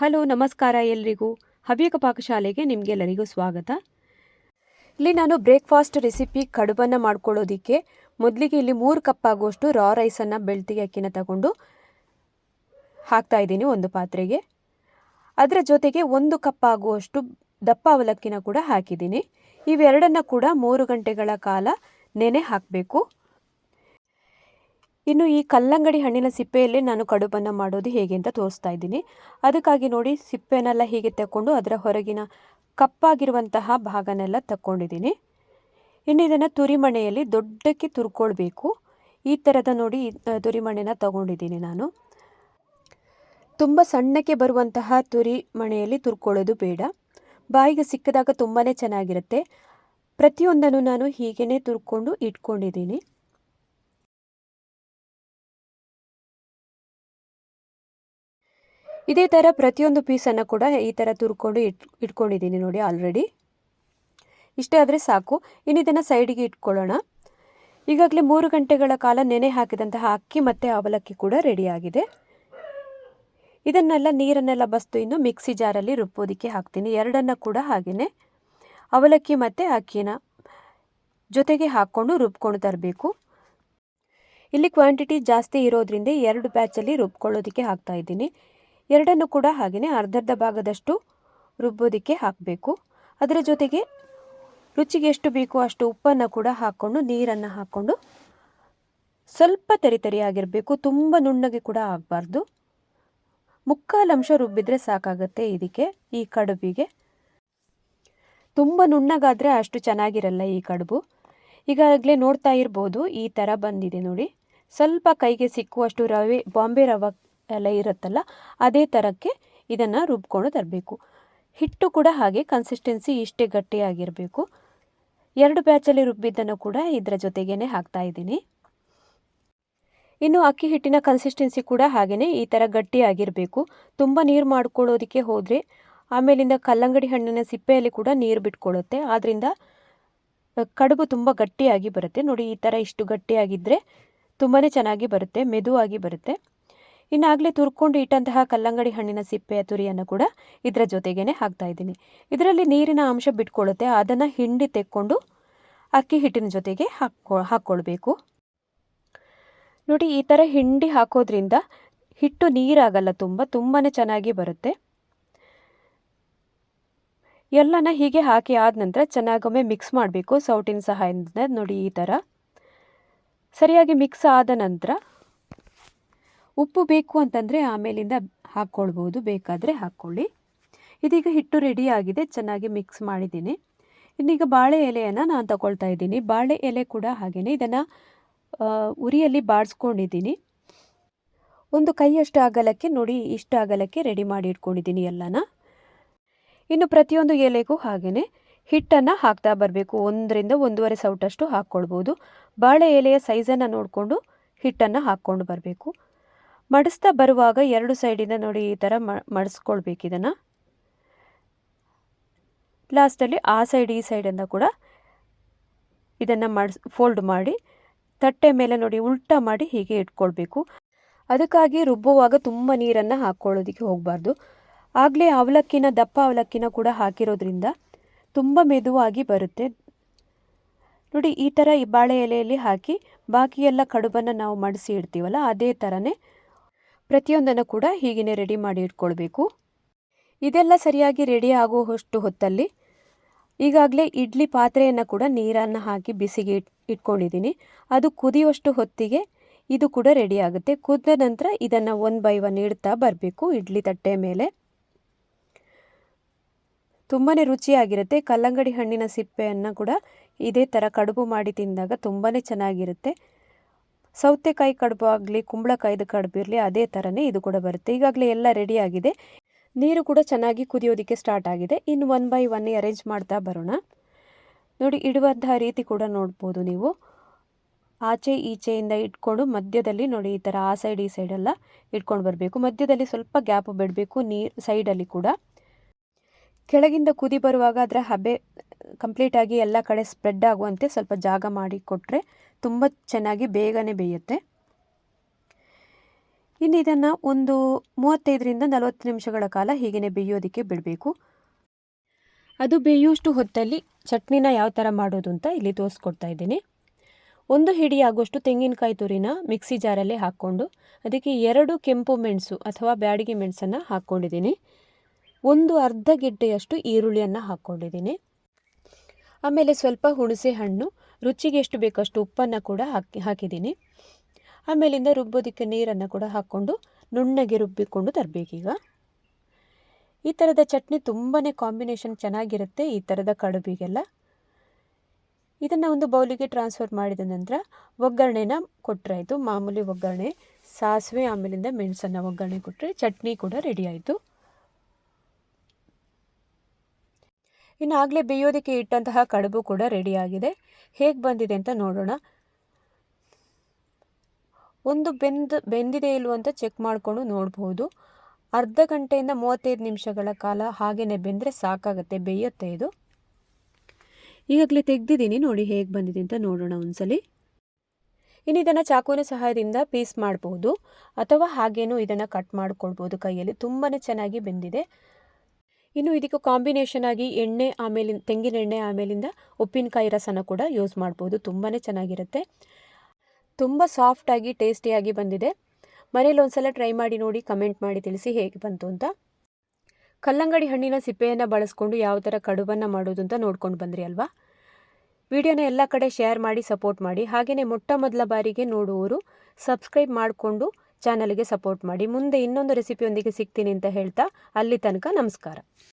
Hello, ನಮಸ್ಕಾರ ಎಲ್ರಿಗೂ. ಹವ್ಯಕ ಪಾಕಶಾಲೆಗೆ ನಿಮಗೆಲ್ಲರಿಗೂ ಸ್ವಾಗತ. ಇಲ್ಲಿ ನಾನು ಬ್ರೇಕ್ಫಾಸ್ಟ್ ರೆಸಿಪಿ ಕಡುಬನ್ನು ಮಾಡ್ಕೊಳ್ಳೋದಕ್ಕೆ ಮೊದಲಿಗೆ ಇಲ್ಲಿ ಮೂರು ಕಪ್ ಆಗುವಷ್ಟು ರಾ ರೈಸನ್ನು ಬೆಳ್ತಿಗೆ ಅಕ್ಕಿನ ತಗೊಂಡು ಹಾಕ್ತಾ ಇದ್ದೀನಿ ಒಂದು ಪಾತ್ರೆಗೆ. ಅದರ ಜೊತೆಗೆ ಒಂದು ಕಪ್ ಆಗುವಷ್ಟು ದಪ್ಪ ಅವಲಕ್ಕಿನ ಕೂಡ ಹಾಕಿದ್ದೀನಿ. ಇವೆರಡನ್ನು ಕೂಡ ಮೂರು ಗಂಟೆಗಳ ಕಾಲ ನೆನೆ ಹಾಕಬೇಕು. ಇನ್ನು ಈ ಕಲ್ಲಂಗಡಿ ಹಣ್ಣಿನ ಸಿಪ್ಪೆಯಲ್ಲೇ ನಾನು ಕಡುಬನ್ನು ಮಾಡೋದು ಹೇಗೆ ಅಂತ ತೋರಿಸ್ತಾ ಇದ್ದೀನಿ. ಅದಕ್ಕಾಗಿ ನೋಡಿ ಸಿಪ್ಪೆನೆಲ್ಲ ಹೀಗೆ ತಗೊಂಡು ಅದರ ಹೊರಗಿನ ಕಪ್ಪಾಗಿರುವಂತಹ ಭಾಗನೆಲ್ಲ ತಕ್ಕೊಂಡಿದ್ದೀನಿ. ಇನ್ನು ಇದನ್ನು ತುರಿಮಣೆಯಲ್ಲಿ ದೊಡ್ಡಕ್ಕೆ ತುರ್ಕೊಳ್ಬೇಕು. ಈ ಥರದ ನೋಡಿ ತುರಿಮಣೆನ ತಗೊಂಡಿದ್ದೀನಿ ನಾನು. ತುಂಬ ಸಣ್ಣಕ್ಕೆ ಬರುವಂತಹ ತುರಿ ಮಣೆಯಲ್ಲಿ ತುರ್ಕೊಳ್ಳೋದು ಬೇಡ. ಬಾಯಿಗೆ ಸಿಕ್ಕಿದಾಗ ತುಂಬಾ ಚೆನ್ನಾಗಿರುತ್ತೆ. ಪ್ರತಿಯೊಂದನ್ನು ನಾನು ಹೀಗೇ ತುರ್ಕೊಂಡು ಇಟ್ಕೊಂಡಿದ್ದೀನಿ. ಇದೇ ಥರ ಪ್ರತಿಯೊಂದು ಪೀಸನ್ನು ಕೂಡ ಈ ಥರ ತುರ್ಕೊಂಡು ಇಟ್, ಇಟ್ಕೊಂಡಿದ್ದೀನಿ ನೋಡಿ ಆಲ್ರೆಡಿ ಇಷ್ಟೇ ಆದರೆ ಸಾಕು. ಇನ್ನು ಇದನ್ನು ಸೈಡಿಗೆ ಇಟ್ಕೊಳ್ಳೋಣ. ಈಗಾಗಲೇ ಮೂರು ಗಂಟೆಗಳ ಕಾಲ ನೆನೆ ಹಾಕಿದಂತಹ ಅಕ್ಕಿ ಮತ್ತು ಅವಲಕ್ಕಿ ಕೂಡ ರೆಡಿಯಾಗಿದೆ ಇದನ್ನೆಲ್ಲ ನೀರನ್ನೆಲ್ಲ ಬಸ್ತು ಇನ್ನು ಮಿಕ್ಸಿ ಜಾರಲ್ಲಿ ರುಬ್ಬೋದಕ್ಕೆ ಹಾಕ್ತೀನಿ. ಎರಡನ್ನು ಕೂಡ ಹಾಗೆಯೇ ಅವಲಕ್ಕಿ ಮತ್ತು ಅಕ್ಕಿನ ಜೊತೆಗೆ ಹಾಕ್ಕೊಂಡು ರುಬ್ಕೊಂಡು ತರಬೇಕು. ಇಲ್ಲಿ ಕ್ವಾಂಟಿಟಿ ಜಾಸ್ತಿ ಇರೋದ್ರಿಂದ ಎರಡು ಬ್ಯಾಚಲ್ಲಿ ರುಬ್ಕೊಳ್ಳೋದಕ್ಕೆ ಹಾಕ್ತಾ ಇದ್ದೀನಿ. ಎರಡನ್ನು ಕೂಡ ಹಾಗೆಯೇ ಅರ್ಧರ್ಧ ಭಾಗದಷ್ಟು ರುಬ್ಬೋದಕ್ಕೆ ಹಾಕಬೇಕು. ಅದರ ಜೊತೆಗೆ ರುಚಿಗೆ ಎಷ್ಟು ಬೇಕೋ ಅಷ್ಟು ಉಪ್ಪನ್ನು ಕೂಡ ಹಾಕ್ಕೊಂಡು, ನೀರನ್ನು ಹಾಕ್ಕೊಂಡು ಸ್ವಲ್ಪ ತರಿ ಆಗಿರಬೇಕು. ತುಂಬ ನುಣ್ಣಗೆ ಕೂಡ ಆಗಬಾರ್ದು. ಮುಕ್ಕಾಲಂಶ ರುಬ್ಬಿದ್ರೆ ಸಾಕಾಗುತ್ತೆ ಇದಕ್ಕೆ, ಈ ಕಡುಬಿಗೆ. ತುಂಬ ನುಣ್ಣಗಾದರೆ ಅಷ್ಟು ಚೆನ್ನಾಗಿರಲ್ಲ ಈ ಕಡುಬು. ಈಗಾಗಲೇ ನೋಡ್ತಾ ಇರ್ಬೋದು, ಈ ಥರ ಬಂದಿದೆ ನೋಡಿ. ಸ್ವಲ್ಪ ಕೈಗೆ ಸಿಕ್ಕುವಷ್ಟು ರವೆ, ಬಾಂಬೆ ರವೆ ಎಲ್ಲ ಇರುತ್ತಲ್ಲ, ಅದೇ ಥರಕ್ಕೆ ಇದನ್ನು ರುಬ್ಕೊಂಡು ತರಬೇಕು. ಹಿಟ್ಟು ಕೂಡ ಹಾಗೆ ಕನ್ಸಿಸ್ಟೆನ್ಸಿ ಇಷ್ಟೇ ಗಟ್ಟಿಯಾಗಿರಬೇಕು. ಎರಡು ಬ್ಯಾಚಲ್ಲಿ ರುಬ್ಬಿದ್ದನ್ನು ಕೂಡ ಇದರ ಜೊತೆಗೇ ಹಾಕ್ತಾ ಇದ್ದೀನಿ. ಇನ್ನು ಅಕ್ಕಿ ಹಿಟ್ಟಿನ ಕನ್ಸಿಸ್ಟೆನ್ಸಿ ಕೂಡ ಹಾಗೆಯೇ ಈ ಥರ ಗಟ್ಟಿಯಾಗಿರಬೇಕು. ತುಂಬ ನೀರು ಮಾಡ್ಕೊಳ್ಳೋದಕ್ಕೆ ಹೋದರೆ ಆಮೇಲಿಂದ ಕಲ್ಲಂಗಡಿ ಹಣ್ಣಿನ ಸಿಪ್ಪೆಯಲ್ಲಿ ಕೂಡ ನೀರು ಬಿಟ್ಕೊಳ್ಳುತ್ತೆ ಆದ್ದರಿಂದ ಕಡುಬು ತುಂಬ ಗಟ್ಟಿಯಾಗಿ ಬರುತ್ತೆ. ನೋಡಿ, ಈ ಥರ ಇಷ್ಟು ಗಟ್ಟಿಯಾಗಿದ್ದರೆ ತುಂಬಾ ಚೆನ್ನಾಗಿ ಬರುತ್ತೆ, ಮೆದುವಾಗಿ ಬರುತ್ತೆ. ಇನ್ನಾಗಲೇ ತುರ್ಕೊಂಡು ಇಟ್ಟಂತಹ ಕಲ್ಲಂಗಡಿ ಹಣ್ಣಿನ ಸಿಪ್ಪೆಯ ತುರಿಯನ್ನು ಕೂಡ ಇದರ ಜೊತೆಗೇನೆ ಹಾಕ್ತಾ ಇದ್ದೀನಿ. ಇದರಲ್ಲಿ ನೀರಿನ ಅಂಶ ಬಿಟ್ಕೊಳ್ಳುತ್ತೆ, ಅದನ್ನು ಹಿಂಡಿ ತೆಕ್ಕೊಂಡು ಅಕ್ಕಿ ಹಿಟ್ಟಿನ ಜೊತೆಗೆ ಹಾಕ್ಕೊ, ಹಾಕ್ಕೊಳ್ಬೇಕು. ನೋಡಿ, ಈ ಥರ ಹಿಂಡಿ ಹಾಕೋದ್ರಿಂದ ಹಿಟ್ಟು ನೀರಾಗಲ್ಲ ತುಂಬ ತುಂಬಾ ಚೆನ್ನಾಗಿ ಬರುತ್ತೆ. ಎಲ್ಲನ ಹೀಗೆ ಹಾಕಿ ಆದ ನಂತರ ಚೆನ್ನಾಗೊಮ್ಮೆ ಮಿಕ್ಸ್ ಮಾಡಬೇಕು ಸೌಟಿನ ಸಹಾಯದಿಂದ. ನೋಡಿ, ಈ ಥರ ಸರಿಯಾಗಿ ಮಿಕ್ಸ್ ಆದ ನಂತರ ಉಪ್ಪು ಬೇಕು ಅಂತಂದರೆ ಆಮೇಲಿಂದ ಹಾಕ್ಕೊಳ್ಬೋದು ಬೇಕಾದರೆ ಹಾಕ್ಕೊಳ್ಳಿ. ಇದೀಗ ಹಿಟ್ಟು ರೆಡಿಯಾಗಿದೆ ಚೆನ್ನಾಗಿ ಮಿಕ್ಸ್ ಮಾಡಿದ್ದೀನಿ. ಇನ್ನೀಗ ಬಾಳೆ ಎಲೆಯನ್ನು ನಾನು ತಗೊಳ್ತಾ ಇದ್ದೀನಿ. ಬಾಳೆ ಎಲೆ ಕೂಡ ಹಾಗೆಯೇ ಇದನ್ನು ಉರಿಯಲ್ಲಿ ಬಾಡಿಸ್ಕೊಂಡಿದ್ದೀನಿ. ಒಂದು ಕೈಯಷ್ಟು ಅಗಲಕ್ಕೆ ನೋಡಿ, ಇಷ್ಟು ಅಗಲಕ್ಕೆ ರೆಡಿ ಮಾಡಿ ಇಟ್ಕೊಂಡಿದ್ದೀನಿ ಎಲ್ಲನ. ಇನ್ನು ಪ್ರತಿಯೊಂದು ಎಲೆಗೂ ಹಾಗೆಯೇ ಹಿಟ್ಟನ್ನು ಹಾಕ್ತಾ ಬರಬೇಕು. ಒಂದರಿಂದ ಒಂದೂವರೆ ಸೌಟಷ್ಟು ಹಾಕ್ಕೊಳ್ಬೋದು ಬಾಳೆ ಎಲೆಯ ಸೈಜನ್ನು ನೋಡಿಕೊಂಡು ಹಿಟ್ಟನ್ನು ಹಾಕ್ಕೊಂಡು ಬರಬೇಕು. ಮಡಿಸ್ತಾ ಬರುವಾಗ ಎರಡು ಸೈಡಿಂದ ನೋಡಿ ಈ ಥರ ಮಡಿಸ್ಕೊಳ್ಬೇಕು ಇದನ್ನು. ಲಾಸ್ಟಲ್ಲಿ ಆ ಸೈಡ್ ಈ ಸೈಡಿಂದ ಕೂಡ ಇದನ್ನು ಮಡಿಸ್ ಫೋಲ್ಡ್ ಮಾಡಿ, ತಟ್ಟೆ ಮೇಲೆ ನೋಡಿ ಉಲ್ಟಾ ಮಾಡಿ ಹೀಗೆ ಇಟ್ಕೊಳ್ಬೇಕು. ಅದಕ್ಕಾಗಿ ರುಬ್ಬುವಾಗ ತುಂಬ ನೀರನ್ನು ಹಾಕ್ಕೊಳ್ಳೋದಕ್ಕೆ ಹೋಗಬಾರ್ದು. ಆಗಲೇ ಅವಲಕ್ಕಿನ, ದಪ್ಪ ಅವಲಕ್ಕಿನ ಕೂಡ ಹಾಕಿರೋದ್ರಿಂದ ತುಂಬ ಮೆದುವಾಗಿ ಬರುತ್ತೆ. ನೋಡಿ ಈ ಥರ ಈ ಬಾಳೆ ಎಲೆಯಲ್ಲಿ ಹಾಕಿ ಬಾಕಿ ಎಲ್ಲ ಕಡುಬನ್ನು ನಾವು ಮಡಿಸಿ ಇಡ್ತೀವಲ್ಲ, ಅದೇ ಥರನೇ ಪ್ರತಿಯೊಂದನ್ನು ಕೂಡ ಹೀಗೇ ರೆಡಿ ಮಾಡಿ ಇಟ್ಕೊಳ್ಬೇಕು. ಇದೆಲ್ಲ ಸರಿಯಾಗಿ ರೆಡಿ ಆಗುವಷ್ಟು ಹೊತ್ತಲ್ಲಿ ಈಗಾಗಲೇ ಇಡ್ಲಿ ಪಾತ್ರೆಯನ್ನು ಕೂಡ ನೀರನ್ನು ಹಾಕಿ ಬಿಸಿಗೆ ಇಟ್, ಇಟ್ಕೊಂಡಿದ್ದೀನಿ. ಅದು ಕುದಿಯುವಷ್ಟು ಹೊತ್ತಿಗೆ ಇದು ಕೂಡ ರೆಡಿ ಆಗುತ್ತೆ. ಕುದ್ದ ನಂತರ ಇದನ್ನು ಒನ್ ಬೈ ಒನ್ ಇಡ್ತಾ ಬರಬೇಕು ಇಡ್ಲಿ ತಟ್ಟೆ ಮೇಲೆ. ತುಂಬಾ ರುಚಿಯಾಗಿರುತ್ತೆ. ಕಲ್ಲಂಗಡಿ ಹಣ್ಣಿನ ಸಿಪ್ಪೆಯನ್ನು ಕೂಡ ಇದೇ ಥರ ಕಡುಬು ಮಾಡಿ ತಿಂದಾಗ ತುಂಬಾ ಚೆನ್ನಾಗಿರುತ್ತೆ. ಸೌತೆಕಾಯಿ ಕಡುಬು ಆಗಲಿ, ಕುಂಬಳಕಾಯ್ದು ಕಡುಬು ಇರಲಿ, ಅದೇ ಥರನೇ ಇದು ಕೂಡ ಬರುತ್ತೆ. ಈಗಾಗಲೇ ಎಲ್ಲ ರೆಡಿಯಾಗಿದೆ ನೀರು ಕೂಡ ಚೆನ್ನಾಗಿ ಕುದಿಯೋದಕ್ಕೆ ಸ್ಟಾರ್ಟ್ ಆಗಿದೆ. ಇನ್ನು ಒನ್ ಬೈ ಒನ್ ಅರೇಂಜ್ ಮಾಡ್ತಾ ಬರೋಣ. ನೋಡಿ, ಇಡುವಂತಹ ರೀತಿ ಕೂಡ ನೋಡ್ಬೋದು ನೀವು. ಆಚೆ, ಈಚೆಯಿಂದ ಇಟ್ಕೊಂಡು ಮಧ್ಯದಲ್ಲಿ ನೋಡಿ, ಈ ಥರ ಆ ಸೈಡ್ ಈ ಸೈಡೆಲ್ಲ ಇಟ್ಕೊಂಡು ಬರಬೇಕು. ಮಧ್ಯದಲ್ಲಿ ಸ್ವಲ್ಪ ಗ್ಯಾಪ್ ಬಿಡಬೇಕು ನೀರು ಸೈಡಲ್ಲಿ ಕೂಡ. ಕೆಳಗಿಂದ ಕುದಿ ಬರುವಾಗ ಅದರ ಹಬೆ ಕಂಪ್ಲೀಟಾಗಿ ಎಲ್ಲ ಕಡೆ ಸ್ಪ್ರೆಡ್ ಆಗುವಂತೆ ಸ್ವಲ್ಪ ಜಾಗ ಮಾಡಿ ಕೊಟ್ಟರೆ ತುಂಬ ಚೆನ್ನಾಗಿ ಬೇಗನೆ ಬೇಯುತ್ತೆ. ಇನ್ನು ಇದನ್ನು ಒಂದು ಮೂವತ್ತೈದರಿಂದ ನಲವತ್ತು ನಿಮಿಷಗಳ ಕಾಲ ಹೀಗೆ ಬೇಯೋದಕ್ಕೆ ಬಿಡಬೇಕು. ಅದು ಬೇಯುವಷ್ಟು ಹೊತ್ತಲ್ಲಿ ಚಟ್ನಿನ ಯಾವ ಥರ ಮಾಡೋದು ಅಂತ ಇಲ್ಲಿ ತೋರಿಸ್ಕೊಡ್ತಾ ಇದ್ದೀನಿ. ಒಂದು ಹಿಡಿ ಆಗುವಷ್ಟು ತೆಂಗಿನಕಾಯಿ ತುರಿನ ಮಿಕ್ಸಿ ಜಾರಲ್ಲೇ ಹಾಕ್ಕೊಂಡು ಅದಕ್ಕೆ ಎರಡು ಕೆಂಪು ಮೆಣಸು ಅಥವಾ ಬ್ಯಾಡಿಗೆ ಮೆಣಸನ್ನು ಹಾಕ್ಕೊಂಡಿದ್ದೀನಿ ಒಂದು ಅರ್ಧ ಗೆಡ್ಡೆಯಷ್ಟು ಈರುಳ್ಳಿಯನ್ನು ಹಾಕ್ಕೊಂಡಿದ್ದೀನಿ. ಆಮೇಲೆ ಸ್ವಲ್ಪ ಹುಣಸೆ ಹಣ್ಣು, ರುಚಿಗೆ ಎಷ್ಟು ಬೇಕಷ್ಟು ಉಪ್ಪನ್ನು ಕೂಡ ಹಾಕಿ, ಹಾಕಿದ್ದೀನಿ. ಆಮೇಲಿಂದ ರುಬ್ಬೋದಕ್ಕೆ ನೀರನ್ನು ಕೂಡ ಹಾಕ್ಕೊಂಡು ನುಣ್ಣಗೆ ರುಬ್ಬಿಕೊಂಡು ತರಬೇಕೀಗ ಈ ಥರದ ಚಟ್ನಿ ತುಂಬಾ ಕಾಂಬಿನೇಷನ್ ಚೆನ್ನಾಗಿರುತ್ತೆ ಈ ಥರದ ಕಡುಬಿಗೆಲ್ಲ. ಇದನ್ನು ಒಂದು ಬೌಲಿಗೆ ಟ್ರಾನ್ಸ್ಫರ್ ಮಾಡಿದ ನಂತರ ಒಗ್ಗರಣೆನ ಕೊಟ್ಟರಾಯಿತು ಮಾಮೂಲಿ ಒಗ್ಗರಣೆ, ಸಾಸಿವೆ, ಆಮೇಲಿಂದ ಮೆಣಸನ್ನು ಒಗ್ಗರಣೆ ಕೊಟ್ಟರೆ ಚಟ್ನಿ ಕೂಡ ರೆಡಿ ಆಯಿತು. ಇನ್ನು ಆಗಲೇ ಬೇಯೋದಕ್ಕೆ ಇಟ್ಟಂತಹ ಕಡುಬು ಕೂಡ ರೆಡಿಯಾಗಿದೆ. ಹೇಗೆ ಬಂದಿದೆ ಅಂತ ನೋಡೋಣ. ಒಂದು ಬೆಂದು, ಬೆಂದಿದೆ ಇಲ್ವೋ ಅಂತ ಚೆಕ್ ಮಾಡಿಕೊಂಡು ನೋಡ್ಬೋದು. ಅರ್ಧ ಗಂಟೆಯಿಂದ ಮೂವತ್ತೈದು ನಿಮಿಷಗಳ ಕಾಲ ಹಾಗೆಯೇ ಬೆಂದರೆ ಸಾಕಾಗುತ್ತೆ, ಬೇಯುತ್ತೆ ಇದು. ಈಗಾಗಲೇ ತೆಗೆದಿದ್ದೀನಿ, ನೋಡಿ ಹೇಗೆ ಬಂದಿದೆ ಅಂತ ನೋಡೋಣ ಒಂದ್ಸಲಿ. ಇನ್ನು ಇದನ್ನು ಚಾಕುವಿನ ಸಹಾಯದಿಂದ ಪೀಸ್ ಮಾಡ್ಬೋದು. ಅಥವಾ ಹಾಗೇನೂ ಇದನ್ನು ಕಟ್ ಮಾಡ್ಕೊಳ್ಬೋದು ಕೈಯಲ್ಲಿ. ತುಂಬಾ ಚೆನ್ನಾಗಿ ಬೆಂದಿದೆ. ಇನ್ನು ಇದಕ್ಕೆ ಕಾಂಬಿನೇಷನ್ ಆಗಿ ಎಣ್ಣೆ ಆಮೇಲೆ ತೆಂಗಿನ ಎಣ್ಣೆ ಆಮೇಲಿಂದ ಉಪ್ಪಿನಕಾಯಿ ರಸನ ಕೂಡ ಯೂಸ್ ಮಾಡ್ಬೋದು. ತುಂಬಾ ಚೆನ್ನಾಗಿರುತ್ತೆ. ತುಂಬ ಸಾಫ್ಟಾಗಿ ಟೇಸ್ಟಿಯಾಗಿ ಬಂದಿದೆ. ಮನೇಲಿ ಒಂದ್ಸಲ ಟ್ರೈ ಮಾಡಿ ನೋಡಿ ಕಮೆಂಟ್ ಮಾಡಿ ತಿಳಿಸಿ ಹೇಗೆ ಬಂತು ಅಂತ. ಕಲ್ಲಂಗಡಿ ಹಣ್ಣಿನ ಸಿಪ್ಪೆಯನ್ನು ಬಳಸ್ಕೊಂಡು ಯಾವ ಥರ ಕಡುಬನ್ನು ಮಾಡೋದು ಅಂತ ನೋಡ್ಕೊಂಡು ಬಂದ್ರಿ ಅಲ್ವಾ? ವಿಡಿಯೋನ ಎಲ್ಲ ಕಡೆ ಶೇರ್ ಮಾಡಿ ಸಪೋರ್ಟ್ ಮಾಡಿ. ಹಾಗೆಯೇ ಮೊಟ್ಟ ಮೊದಲ ಬಾರಿಗೆ ನೋಡುವವರು ಸಬ್ಸ್ಕ್ರೈಬ್ ಮಾಡಿಕೊಂಡು ಚಾನಲ್ಗೆ ಸಪೋರ್ಟ್ ಮಾಡಿ. ಮುಂದೆ ಇನ್ನೊಂದು ರೆಸಿಪಿಯೊಂದಿಗೆ ಸಿಗ್ತೀನಿ ಅಂತ ಹೇಳ್ತಾ, ಅಲ್ಲಿ ತನಕ ನಮಸ್ಕಾರ.